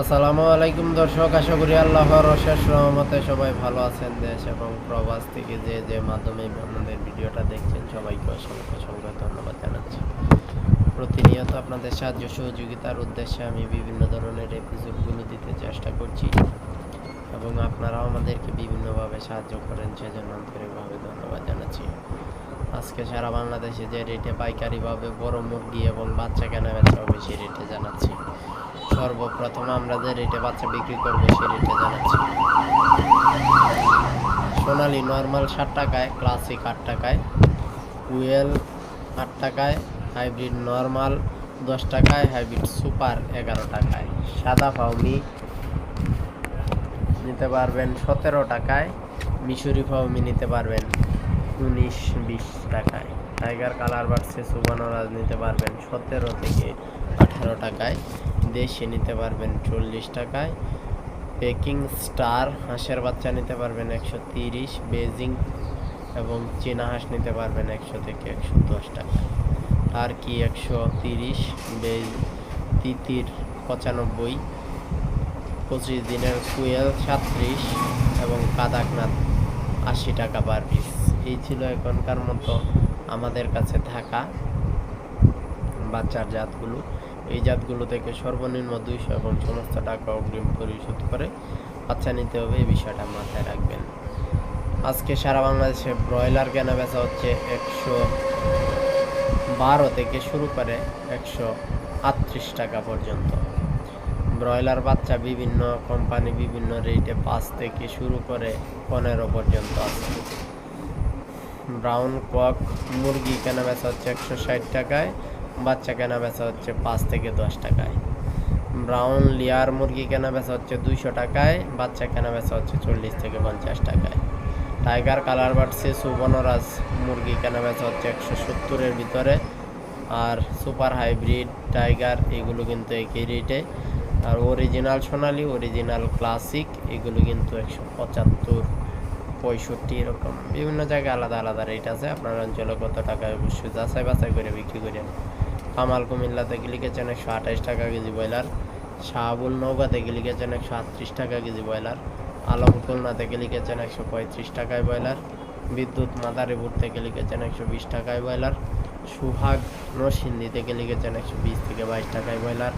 আসসালামু আলাইকুম দর্শক, আশা করি আল্লাহর অশেষ রহমতে সবাই ভালো আছেন। দেশ এবং প্রবাস থেকে যে যে মাধ্যমে আপনাদের ভিডিওটা দেখছেন, সবাইকে অসংখ্য অসংখ্য ধন্যবাদ জানাচ্ছি। প্রতিনিয়ত আপনাদের সাহায্য, সহযোগিতার উদ্দেশ্যে আমি বিভিন্ন ধরনের এপিসোডগুলো দিতে চেষ্টা করছি এবং আপনারাও আমাদেরকে বিভিন্নভাবে সাহায্য করেন, সেজন্য আন্তরিকভাবে ধন্যবাদ জানাচ্ছি। আজকে সারা বাংলাদেশে যে রেটে পাইকারিভাবে বড় মুরগি এবং বাচ্চা কেনা বেচা সেই রেটে সর্বপ্রথম আমরা যে রেটে বাচ্চা বিক্রি করব সেই রেটে জানাচ্ছি। সোনালি নর্মাল ষাট টাকায় ক্লাসিক আট টাকায় কুয়েল আট টাকায় হাইব্রিড নর্মাল দশ টাকায় হাইব্রিড সুপার এগারো টাকায়। সাদা ফাউমি নিতে পারবেন সতেরো টাকায় মিশরি ফাউমি নিতে পারবেন উনিশ বিশ টাকায়। টাইগার কালার বাড়ছে সুবানরাজ নিতে পারবেন সতেরো থেকে আঠারো টাকায়। দেশি নিতে পারবেন চল্লিশ টাকায়। পেকিং স্টার হাঁসের বাচ্চা নিতে পারবেন একশো তিরিশ বেজিং এবং চীনা হাঁস নিতে পারবেন একশো থেকে একশো দশ টাকা। আর কি একশো তিরিশ বেজ তিতির পঁচানব্বই, পঁচিশ দিনের কুয়েল সাতত্রিশ এবং কাদাকনাথ আশি টাকা পার পিস। এই ছিল এখনকার মতো আমাদের কাছে থাকা বাচ্চার জাতগুলো। এই জাতগুলো থেকে সর্বনিম্ন দুইশো এবং সমস্ত টাকা অগ্রিম পরিশোধ করে বাচ্চা নিতে হবে, এই বিষয়টা মাথায় রাখবেন। আজকে সারা বাংলাদেশে ব্রয়লার কেনা বেচা হচ্ছে একশো বারো থেকে শুরু করে একশো আটত্রিশ টাকা পর্যন্ত। ব্রয়লার বাচ্চা বিভিন্ন কোম্পানি বিভিন্ন রেটে পাঁচ থেকে শুরু করে পনেরো পর্যন্ত আছে। ব্রাউন কক মুরগি কেনা বেচা হচ্ছে একশো ষাট টাকায় বাচ্চা কেনা বেচা হচ্ছে পাঁচ থেকে দশ টাকায়। ব্রাউন লেয়ার মুরগি কেনা বেচা হচ্ছে দুইশো টাকায়, বাচ্চা কেনা বেচা হচ্ছে চল্লিশ থেকে পঞ্চাশ টাকায়। টাইগার কালার বাড়ছে সুবর্ণরাজ মুরগি কেনা বেচা হচ্ছে একশো সত্তরের ভিতরে। আর সুপার হাইব্রিড টাইগার এগুলো কিন্তু একই রেটে আর অরিজিনাল সোনালি অরিজিনাল ক্লাসিক এগুলো কিন্তু একশো পঁচাত্তর, পঁয়ষট্টি এরকম। বিভিন্ন জায়গায় আলাদা আলাদা রেট আছে। আপনার অঞ্চলে কত টাকায় অবশ্যই যাচাই বাছাই করে বিক্রি করেন কামাল কুমিল্লা থেকে লিখেছেন একশো আঠাশ টাকা কেজি ব্রয়লার। শাহাবুল নৌকা থেকে লিখেছেন একশো আটত্রিশ টাকা কেজি ব্রয়লার। আলম খুলনা থেকে লিখেছেন একশো পঁয়ত্রিশ টাকায় ব্রয়লার। বিদ্যুৎ মাদারীপুর থেকে লিখেছেন একশো বিশ টাকায় ব্রয়লার। সুহাগ নরসিংদী থেকে লিখেছেন একশো বিশ থেকে বাইশ টাকায় ব্রয়লার।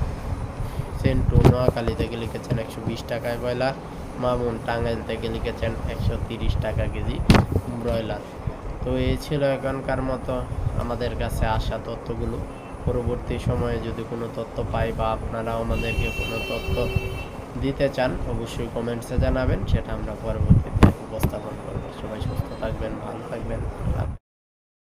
সেন্টু নোয়াখালী থেকে লিখেছেন একশো বিশ টাকায় ব্রয়লার। মামুন টাঙ্গাইল থেকে লিখেছেন একশো তিরিশ টাকা কেজি ব্রয়লার। তো এই ছিল এখনকার মতো আমাদের কাছে আসা তথ্যগুলো। পরবর্তী সময়ে যদি কোনো তথ্য পাই বা আপনারা আমাদেরকে কোনো তথ্য দিতে চান, অবশ্যই কমেন্টসে জানাবেন সেটা আমরা পরবর্তীতে উপস্থাপন করব সবাই সুস্থ থাকবেন, ভালো থাকবেন।